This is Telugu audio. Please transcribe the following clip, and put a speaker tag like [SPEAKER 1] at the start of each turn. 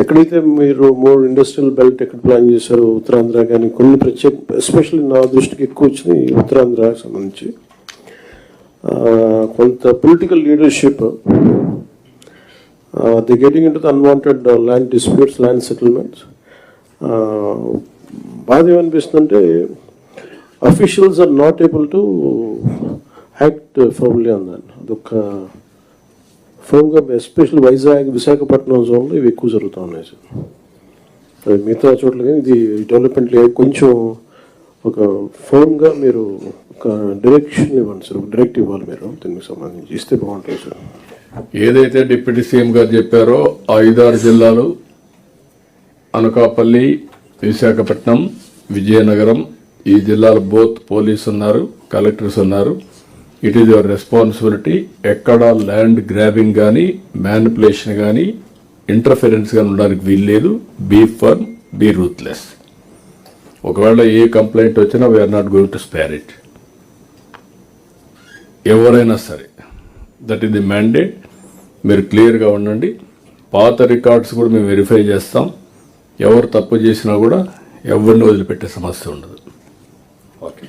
[SPEAKER 1] ఎక్కడైతే మీరు మోర్ ఇండస్ట్రియల్ బెల్ట్ ఎక్కడ ప్లాన్ చేశారో ఉత్తరాంధ్ర కానీ కొన్ని ప్రత్యేక ఎస్పెషల్లీ నా దృష్టికి ఎక్కువ వచ్చింది ఉత్తరాంధ్ర సంబంధించి. కొంత political leadership. The getting in to the unwanted land disputes land settlements బాధ ఏమనిపిస్తుందంటే officials are not able to act firmly on దాన్ని అదొక ఫర్మ్గా ఎస్పెషల్ వైజాగ్ విశాఖపట్నం జోన్లో ఇవి ఎక్కువ జరుగుతూ ఉన్నాయి సార్. అది మిగతా చోట్ల కానీ ఇది డెవలప్మెంట్ కొంచెం ఒక ఫోన్గా మీరు ఒక డైరెక్షన్ ఇవ్వండి సార్. ఒక డైరెక్ట్ ఇవ్వాలి మీరు దీనికి సంబంధించి. ఇస్తే బాగుంటుంది సార్.
[SPEAKER 2] ఏదైతే డిప్యూటీ సీఎం గారు చెప్పారో ఐదారు జిల్లాలు అనకాపల్లి విశాఖపట్నం విజయనగరం ఈ జిల్లాలో బోత్ పోలీస్ ఉన్నారు కలెక్టర్స్ ఉన్నారు. ఇట్ ఈస్ యువర్ రెస్పాన్సిబిలిటీ ఎక్కడ ల్యాండ్ గ్రాబింగ్ కానీ మ్యానిపులేషన్ కానీ ఇంటర్ఫిరెన్స్ కానీ ఉండడానికి వీల్లేదు బీ ఫర్మ్ బీ రూత్లెస్ ఒకవేళ ఏ కంప్లైంట్ వచ్చినా we're not going to spare it ఎవరైనా సరే దట్ ఈస్ ది మ్యాండేట్ మీరు క్లియర్గా ఉండండి. పాత రికార్డ్స్ కూడా మేము వెరిఫై చేస్తాం. ఎవరు తప్పు చేసినా కూడా ఎవరిని వదిలిపెట్టే సమస్య ఉండదు. ఓకే